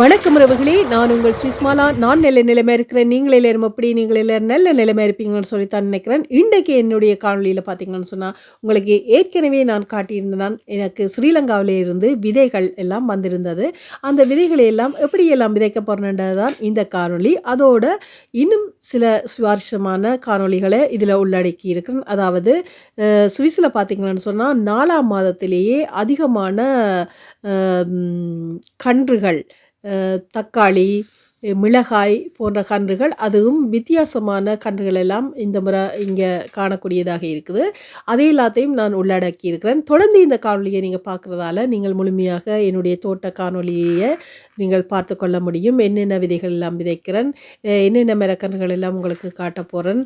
வணக்கம் உறவுகளே நான் உங்கள் சுவிஸ்மாலா நான் நல்ல நிலைமை இருக்கிறேன். நீங்களே எல்லாரும் எப்படி? நீங்கள் எல்லாரும் நல்ல நிலைமை இருப்பீங்கன்னு சொல்லி தான் நினைக்கிறேன். இன்றைக்கு என்னுடைய காணொலியில் பார்த்தீங்கன்னு சொன்னால் உங்களுக்கு ஏற்கனவே நான் காட்டியிருந்தேன். எனக்கு ஸ்ரீலங்காவிலே இருந்து விதைகள் எல்லாம் வந்திருந்தது. அந்த விதைகளை எல்லாம் எப்படி எல்லாம் விதைக்க போகிறேன்றது தான் இந்த காணொளி. அதோட இன்னும் சில சுவாரஸ்யமான காணொளிகளை இதில் உள்ளடக்கி இருக்கிறேன். அதாவது சுவிஸில் பார்த்தீங்கன்னு சொன்னால் நாலாம் மாதத்திலேயே அதிகமான கன்றுகள் தக்காளி மிளகாய் போன்ற கன்றுகள் அதுவும் வித்தியாசமான கன்றுகள் எல்லாம் இந்த முறை இங்கே காணக்கூடியதாக இருக்குது. அதை எல்லாத்தையும் நான் உள்ளடக்கி இருக்கிறேன் தொடர்ந்து இந்த காணொலியை நீங்கள் பார்க்குறதால நீங்கள் முழுமையாக என்னுடைய தோட்ட காணொலியை நீங்கள் பார்த்து கொள்ள முடியும். என்னென்ன விதைகள் எல்லாம் விதைக்கிறேன் என்னென்ன மரக்கன்றுகள் எல்லாம் உங்களுக்கு காட்ட போகிறேன்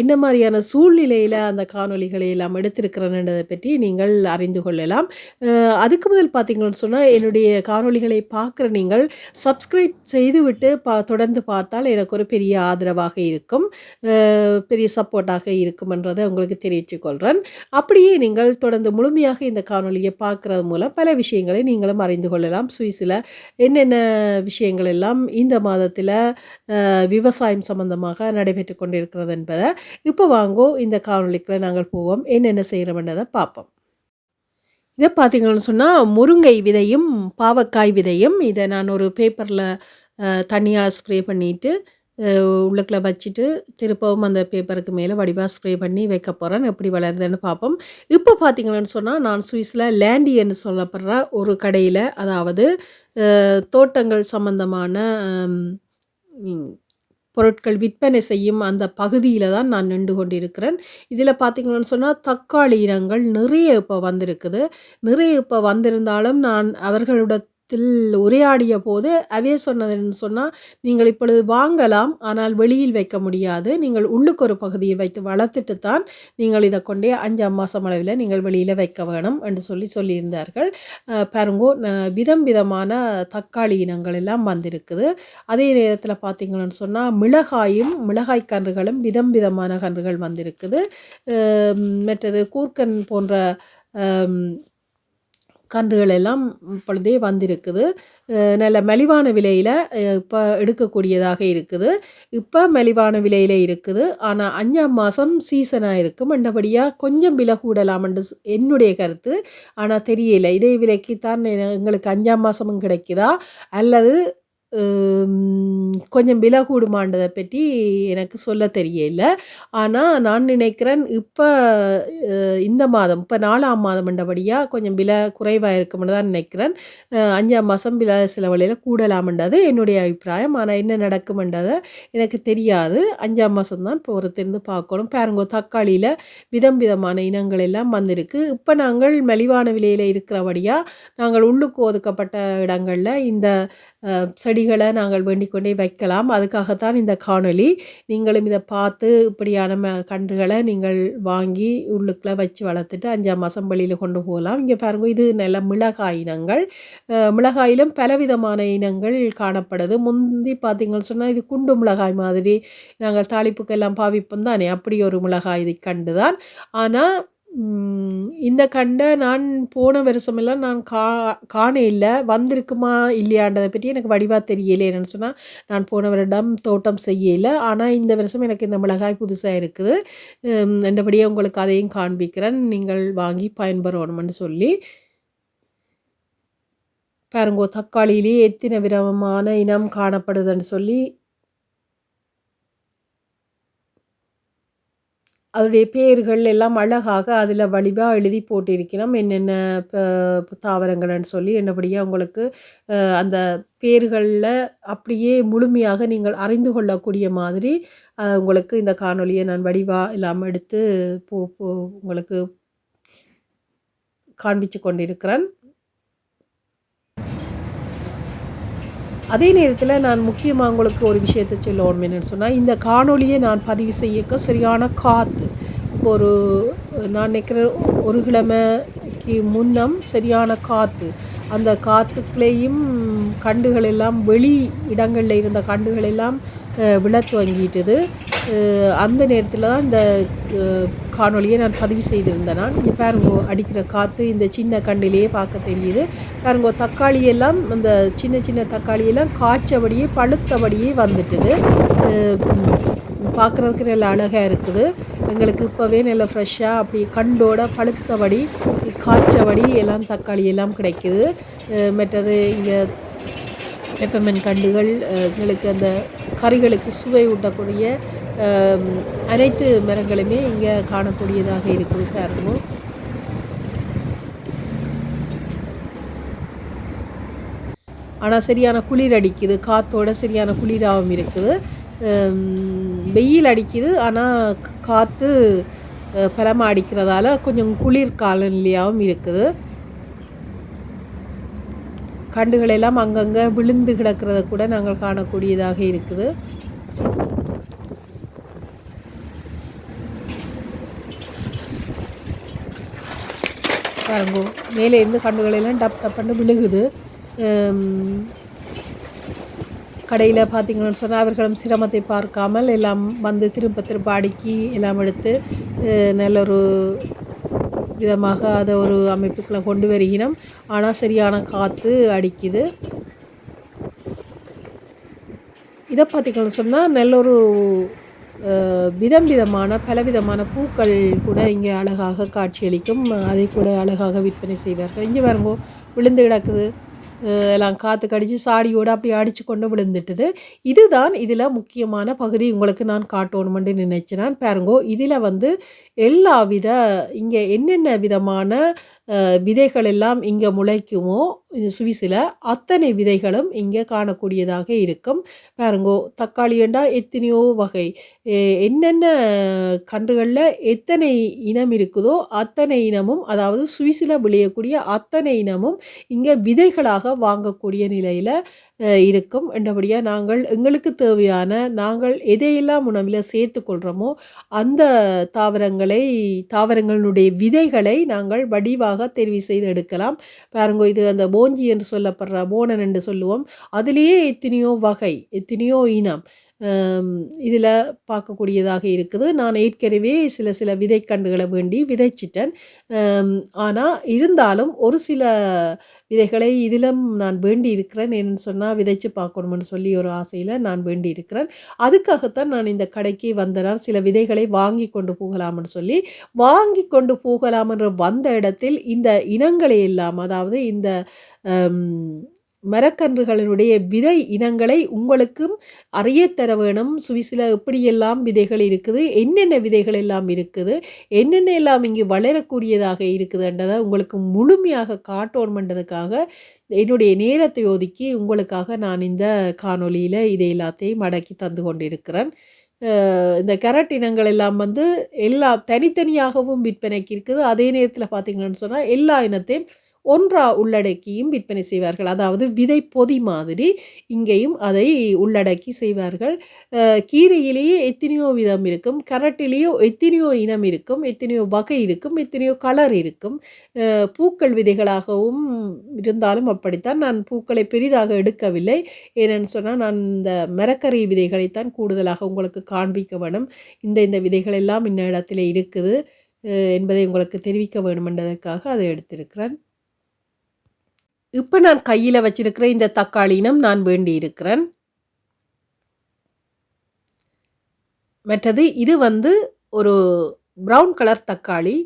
என்ன மாதிரியான சூழ்நிலையில் அந்த காணொளிகளை எல்லாம் எடுத்திருக்கிறேன்ன்றதை பற்றி நீங்கள் அறிந்து கொள்ளலாம். அதுக்கு முதல் பார்த்தீங்கன்னு சொன்னால் என்னுடைய காணொளிகளை பார்க்குற நீங்கள் சப்ஸ்கிரைப் செய்துவிட்டு பா தொடர்ந்து பார்த்தால் எனக்கு ஒரு பெரிய ஆதரவாக இருக்கும். பெரிய சப்போர்ட்டாக இருக்கும்ன்றதை உங்களுக்கு தெரிவித்துக்கொள்கிறேன் அப்படியே நீங்கள் தொடர்ந்து முழுமையாக இந்த காணொலியை பார்க்குறது மூலம் பல விஷயங்களை நீங்களும் அறிந்து கொள்ளலாம். சுவிஸில் என்னென்ன விஷயங்கள் எல்லாம் இந்த மாதத்தில் விவசாயம் சம்பந்தமாக நடைபெற்று கொண்டிருக்கிறது என்பதை இப்போ வாங்கோ இந்த காணொலிக்குள்ளே நாங்கள் போவோம். என்னென்ன செய்கிறோம்ன்றதை பார்ப்போம். இதை பார்த்தீங்கன்னு சொன்னால் முருங்கை விதையும் பாவக்காய் விதையும் இதை நான் ஒரு பேப்பரில் தண்ணியாக ஸ்ப்ரே பண்ணிவிட்டு உள்ளுக்குள்ளே வச்சுட்டு திருப்பவும் அந்த பேப்பருக்கு மேலே வடிவாக ஸ்ப்ரே பண்ணி வைக்க போகிறேன் எப்படி வளருதுன்னு பார்ப்போம். இப்போ பார்த்தீங்கன்னு சொன்னால் நான் சுவிஸில் லேண்டியன்னு சொல்லப்படுற ஒரு கடையில் அதாவது தோட்டங்கள் சம்பந்தமான பொருட்கள் விற்பனை செய்யும் அந்த பகுதியில் தான் நான் நின்று கொண்டிருக்கிறேன். இதில் பார்த்தீங்கன்னு சொன்னால் தக்காளி இனங்கள் நிறைய இப்போ வந்திருக்குது. நிறைய இப்போ வந்திருந்தாலும் நான் அவர்களிடத்தில் உரையாடிய போது அவே சொன்னதுன்னு சொன்னால் நீங்கள் இப்பொழுது வாங்கலாம் ஆனால் வெளியில் வைக்க முடியாது. நீங்கள் உள்ளுக்கு ஒரு பகுதியை வைத்து வளர்த்துட்டு தான் நீங்கள் இதை கொண்டே அஞ்சாம் மாதம் அளவில் நீங்கள் வெளியில் வைக்க வேணும் என்று சொல்லி சொல்லியிருந்தார்கள். பாருங்கோ விதம் விதமான தக்காளி இனங்கள் எல்லாம் வந்திருக்குது. அதே நேரத்தில் பார்த்தீங்கன்னு சொன்னால் மிளகாயும் மிளகாய் கன்றுகளும் விதம் விதமான கன்றுகள் வந்திருக்குது. மற்றது கூர்க்கன் போன்ற கன்றுகள் எல்லாம் இப்பொழுதே வந்திருக்குது. நல்ல மலிவான விலையில் இப்போ எடுக்கக்கூடியதாக இருக்குது. இப்போ மலிவான விலையில் இருக்குது. ஆனால் அஞ்சாம் மாதம் சீசனாக இருக்கும். மண்டபடியாக கொஞ்சம் விலை கூடலாம் என்று என்னுடைய கருத்து. ஆனால் தெரியல. இதே விலைக்கு தான் எங்களுக்கு அஞ்சாம் மாதமும் கிடைக்குதா? அல்லது கொஞ்சம் விலை கூடுமான்றதை பற்றி எனக்கு சொல்ல தெரியல. ஆனால் நான் நினைக்கிறேன் இப்போ இந்த மாதம் இப்போ நாலாம் மாதம் என்றபடியாக கொஞ்சம் விலை குறைவாக இருக்கும்னு தான் நினைக்கிறேன். அஞ்சாம் மாதம் விலை சில வழியில் கூடலாம்ன்றது என்னுடைய அபிப்பிராயம். ஆனால் என்ன நடக்கும்ன்றதை எனக்கு தெரியாது. அஞ்சாம் மாதம் தான் இப்போ ஒருத்தருந்து பார்க்கணும். பாருங்க தக்காளியில் விதம் விதமான இனங்கள் எல்லாம் வந்திருக்கு. இப்போ நாங்கள் மலிவான விலையில் இருக்கிறபடியாக நாங்கள் உள்ளுக்கு ஒதுக்கப்பட்ட இடங்களில் இந்த செடி செடிகளை நாங்கள் வேண்டிக்கொண்டே வைக்கலாம். அதுக்காகத்தான் இந்த காணொலி நீங்களும் இதை பார்த்து இப்படியான ம கன்றுகளை நீங்கள் வாங்கி உள்ளுக்குள்ள வச்சு வளர்த்துட்டு அஞ்சாம் மாதம் வெளியில் கொண்டு போகலாம். இங்கே பாருங்க இது நல்ல மிளகாய் இனங்கள். மிளகாயிலும் பலவிதமான இனங்கள் காணப்படுது. முந்தி பார்த்தீங்கன்னு சொன்னால் இது குண்டு மிளகாய் மாதிரி. நாங்கள் தாளிப்புக்கெல்லாம் பாவிப்போம் தானே? அப்படி ஒரு மிளகாய் இது கண்டு தான் ஆனால் இந்த கண்டை நான் போன வருஷமெல்லாம் நான் கா காண இல்லை. வந்திருக்குமா இல்லையான்றதை பற்றி எனக்கு வடிவாக தெரியலை. என்னென்னு சொன்னால் நான் போன வருடம் தோட்டம் செய்யல. ஆனால் இந்த வருஷம் எனக்கு இந்த மிளகாய் புதுசாக இருக்குது. ரெண்டபடியே உங்களுக்கு அதையும் காண்பிக்கிறேன். நீங்கள் வாங்கி பயன்பெறணும்னு சொல்லி. பாருங்கோ தக்காளியிலே எத்தனை விதமான இனம் காணப்படுதுன்னு சொல்லி அதோடைய பேர்கள் எல்லாம் அழகாக அதில் வடிவாக எழுதி போட்டிருக்கிறோம். என்னென்ன ப- தாவரங்கள்னு சொல்லி என்னபடியாக உங்களுக்கு அந்த பேர்களில் அப்படியே முழுமையாக நீங்கள் அறிந்து கொள்ளக்கூடிய மாதிரி உங்களுக்கு இந்த காணொளியை நான் வடிவாக இல்லாமல் எடுத்து போ போ உங்களுக்கு காண்பித்து கொண்டிருக்கிறேன். அதே நேரத்தில் நான் முக்கியமாக உங்களுக்கு ஒரு விஷயத்தை சொல்லணும் என்னென்னு சொன்னால் இந்த காணொலியை நான் பதிவு செய்யக்க சரியான காற்று இப்போ ஒரு நான் நினைக்கிற ஒரு கிழமைக்கு முன்னம் சரியான காற்று அந்த காற்றுக்குள்ளேயும் கண்டுகள் எல்லாம் வெளி இடங்களில் இருந்த கண்டுகள் எல்லாம் அஹ், விழத் அந்த நேரத்தில் தான் இந்த காணொலியை நான் பதிவு செய்திருந்தேன். நான் இங்கே பாருங்கோ அடிக்கிற காற்று இந்த சின்ன கண்ணிலேயே பார்க்க தெரியுது. பாருங்கோ தக்காளியெல்லாம் அந்த சின்ன சின்ன தக்காளியெல்லாம் காய்ச்சபடியே பழுத்தபடியே வந்துட்டுது. பார்க்குறதுக்கு நல்ல அழகாக இருக்குது. எங்களுக்கு இப்போவே நல்ல ஃப்ரெஷ்ஷாக அப்படி கண்டோட பழுத்தபடி காய்ச்சபடி எல்லாம் தக்காளி எல்லாம் கிடைக்குது. மற்றது இங்கே பெப்பமன் கண்டுகள் எங்களுக்கு அந்த கறிகளுக்கு சுவை ஊட்டக்கூடிய அனைத்து மரங்களுமே இங்கே காணக்கூடியதாக இருக்குது பாருங்க. ஆனால் சரியான குளிர் அடிக்குது காற்றோட சரியான குளிராகவும் இருக்குது. வெயில் அடிக்குது ஆனால் காற்று பலமாக அடிக்கிறதால கொஞ்சம் குளிர் காலநிலையாகவும் இருக்குது. கண்டுகளெல்லாம் அங்கங்கே விழுந்து கிடக்கிறத கூட நாங்கள் காணக்கூடியதாக இருக்குது. பாருங்கோ. மேலே இருந்து கண்டுகளெல்லாம் டப் டப்புன்னு விழுகுது. கடையில் பார்த்தீங்கன்னு சொன்னால் அவர்களும் சிரமத்தை பார்க்காமல் எல்லாம் வந்து திரும்ப திரும்ப அடுக்கி எல்லாம் எடுத்து நல்ல ஒரு விதமாக அதை ஒரு அமைப்புக்குள்ளே கொண்டு வருகிறோம் ஆனால் சரியான காற்று அடிக்குது. இதை பார்த்தீங்கன்னு சொன்னால் நல்ல ஒரு விதம் விதமான பலவிதமான பூக்கள் கூட இங்கே அழகாக காட்சியளிக்கும். அதை கூட அழகாக விற்பனை செய்வார்கள். இங்கே வரங்கோ விழுந்து கிடக்குது. எல்லாம் காற்று கடிச்சு சாடியோடு அப்படி அடித்து கொண்டு விழுந்துட்டுது. இதுதான் இதில் முக்கியமான பகுதி. உங்களுக்கு நான் காட்டணுமென்று நினைச்சினான் பாருங்கோ இதில் வந்து எல்லா வித இங்கே என்னென்ன விதமான விதைகள் எல்லாம் இங்கே முளைக்குமோ சுவிஸில் அத்தனை விதைகளும் இங்கே காணக்கூடியதாக இருக்கும். பாருங்கோ தக்காளி ஏண்டா எத்தனையோ வகை. என்னென்ன கன்றுகளில் எத்தனை இனம் இருக்குதோ அத்தனை இனமும் அதாவது சுவிஸில் விளையக்கூடிய அத்தனை இனமும் இங்கே விதைகளாக வாங்கக்கூடிய நிலையில் இருக்கும். என்றபடியாக நாங்கள் எங்களுக்கு தேவையான நாங்கள் எதையெல்லாம் உணவில் சேர்த்து கொள்கிறோமோ அந்த தாவரங்களை தாவரங்களுடைய விதைகளை நாங்கள் வடிவாக தெரிவு செய்து எடுக்கலாம். பாருங்க இது அந்த போஞ்சி என்று சொல்லப்படுற போனன் என்று சொல்லுவோம். அதிலேயே எத்தனையோ வகை எத்தனையோ இனம் இதில் பார்க்கக்கூடியதாக இருக்குது. நான் ஏற்கனவே சில சில விதைக்கன்றுகளை வேண்டி விதைச்சிட்டேன். ஆனால் இருந்தாலும் ஒரு சில விதைகளை இதிலும் நான் வேண்டி இருக்கிறேன் என்னன்னு சொன்னால் விதைச்சு பார்க்கணும்னு சொல்லி ஒரு ஆசையில் நான் வேண்டி இருக்கிறேன் அதுக்காகத்தான் நான் இந்த கடைக்கு வந்தனால் சில விதைகளை வாங்கி கொண்டு போகலாம்னு சொல்லி வாங்கி கொண்டு போகலாம்ன்ற வந்த இடத்தில் இந்த இனங்களை எல்லாம் அதாவது இந்த மரக்கன்றுகளினுடைய விதை இனங்களை உங்களுக்கும் அறிய தர வேணும். சுவிஸில் எப்படியெல்லாம் விதைகள் இருக்குது என்னென்ன விதைகள் எல்லாம் இருக்குது என்னென்ன எல்லாம் இங்கே வளரக்கூடியதாக இருக்குதுன்றதை உங்களுக்கு முழுமையாக காட்டணுமென்றதுக்காக என்னுடைய நேரத்தை ஒதுக்கி உங்களுக்காக நான் இந்த காணொளியில் இதை எல்லாத்தையும் அடக்கி தந்து கொண்டிருக்கிறேன். இந்த கேரட் இனங்கள் எல்லாம் வந்து எல்லா தனித்தனியாகவும் விற்பனைக்கு இருக்குது. அதே நேரத்தில் பார்த்தீங்கன்னு சொன்னால் எல்லா இனத்தையும் ஒன்றா உள்ளடக்கியும் விற்பனை செய்வார்கள். அதாவது விதை பொதி மாதிரி இங்கேயும் அதை உள்ளடக்கி செய்வார்கள். கீரையிலேயே எத்தனையோ விதம் இருக்கும். கரட்டிலேயோ எத்தனையோ இனம் இருக்கும். எத்தனையோ வகை இருக்கும். எத்தனையோ கலர் இருக்கும். பூக்கள் விதைகளாகவும் இருந்தாலும் அப்படித்தான் நான் பூக்களை பெரிதாக எடுக்கவில்லை. ஏனென்னு சொன்னால் நான் இந்த மரக்கறி விதைகளைத்தான் கூடுதலாக உங்களுக்கு காண்பிக்க வேணும். இந்த இந்த விதைகள் எல்லாம் இந்த இடத்துல இருக்குது. என்பதை உங்களுக்கு தெரிவிக்க வேண்டும் என்பதற்காக அதை எடுத்திருக்கிறேன். இப்போ நான் கையில் வச்சிருக்கிற இந்த தக்காளினம் நான் வேண்டி இருக்கிறேன் மற்றது இது வந்து ஒரு ப்ரௌன் கலர் தக்காளி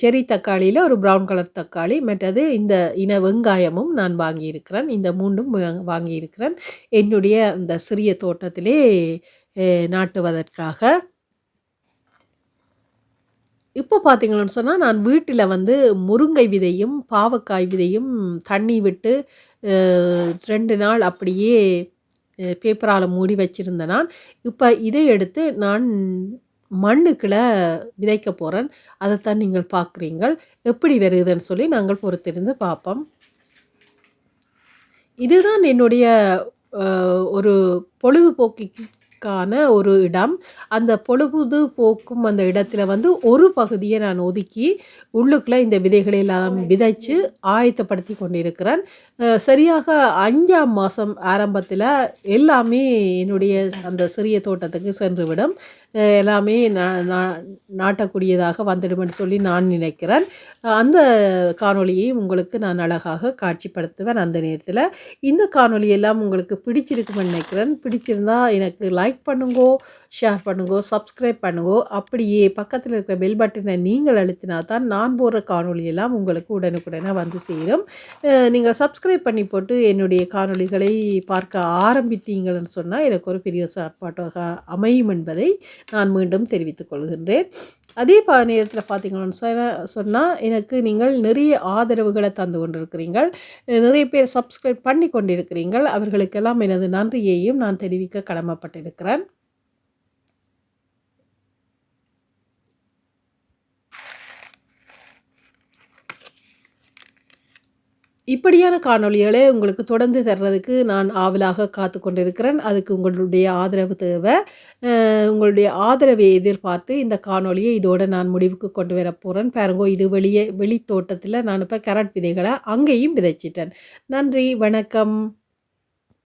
செரி தக்காளியில் ஒரு ப்ரௌன் கலர் தக்காளி மற்றது இந்த இன வெங்காயமும் நான் வாங்கியிருக்கிறேன். இந்த மூண்டும் வாங்கியிருக்கிறேன். என்னுடைய அந்த சிறிய தோட்டத்திலே நாட்டுவதற்காக. இப்போ பார்த்தீங்கன்னு சொன்னால் நான் வீட்டில் வந்து முருங்கை விதையும் பாவக்காய் விதையும் தண்ணி விட்டு ரெண்டு நாள் அப்படியே பேப்பரால் மூடி வச்சுருந்தேன் நான். இப்போ இதை எடுத்து நான் மண்ணுக்குள்ள விதைக்க போகிறேன் அதைத்தான் நீங்கள் பார்க்குறீங்கள் எப்படி வருகுதுன்னு சொல்லி நாங்கள் பொறுத்திருந்து பார்ப்போம் இதுதான் என்னுடைய ஒரு பொழுதுபோக்கு விதைப்பதற்கான ஒரு இடம். அந்த பொழுது போக்கும் அந்த இடத்துல வந்து ஒரு பகுதியை நான் ஒதுக்கி உள்ளுக்குள்ளே இந்த விதைகளை எல்லாம் விதைச்சு ஆயத்தப்படுத்தி கொண்டிருக்கிறேன். சரியாக அஞ்சாம் மாதம் ஆரம்பத்தில் எல்லாமே என்னுடைய அந்த சிறிய தோட்டத்துக்கு சென்றுவிடும். எல்லாமே நாட்டக்கூடியதாக வந்துடும்னு சொல்லி நான் நினைக்கிறேன். அந்த காணொளியை உங்களுக்கு நான் அழகாக காட்சிப்படுத்துவேன் அந்த நேரத்தில். இந்த காணொளி எல்லாம் உங்களுக்கு பிடிச்சிருக்குமென்னு நினைக்கிறேன். பிடிச்சிருந்தா எனக்கு லைக் பண்ணுங்கோ ஷேர் பண்ணுங்கோ சப்ஸ்கிரைப் பண்ணுங்கோ. அப்படியே பக்கத்தில் இருக்கிற பெல் பட்டனை நீங்கள் அழுத்தினா தான் நான் போடுற காணொலியெல்லாம் உங்களுக்கு உடனுக்குடனே வந்து சேரும். நீங்கள் சப்ஸ்கிரைப் பண்ணி போட்டு என்னுடைய காணொளிகளை பார்க்க ஆரம்பித்தீங்கன்னு சொன்னால் எனக்கு ஒரு பெரிய சாப்பாட்டாக அமையும் என்பதை நான் மீண்டும் தெரிவித்துக் கொள்கின்றேன். அதே பா நேரத்தில் பார்த்தீங்கன்னு சொன்னால் எனக்கு நீங்கள் நிறைய ஆதரவுகளை தந்து கொண்டிருக்கிறீர்கள். நிறைய பேர் சப்ஸ்கிரைப் பண்ணி கொண்டிருக்கிறீர்கள். அவர்களுக்கெல்லாம் எனது நன்றியையும் நான் தெரிவிக்க கடமைப்பட்டிருக்கிறேன். இப்படியான காணொலிகளை உங்களுக்கு தொடர்ந்து தர்றதுக்கு நான் ஆவலாக காத்து கொண்டிருக்கிறேன். அதுக்கு உங்களுடைய ஆதரவு தேவை. உங்களுடைய ஆதரவை எதிர்பார்த்து இந்த காணொளியை இதோட நான் முடிவுக்கு கொண்டு வர போகிறேன் பாருங்கோ இது வெளியே வெளி தோட்டத்தில் நான் இப்போ கேரட் விதைகளை அங்கேயும் விதைச்சிட்டேன். நன்றி வணக்கம்.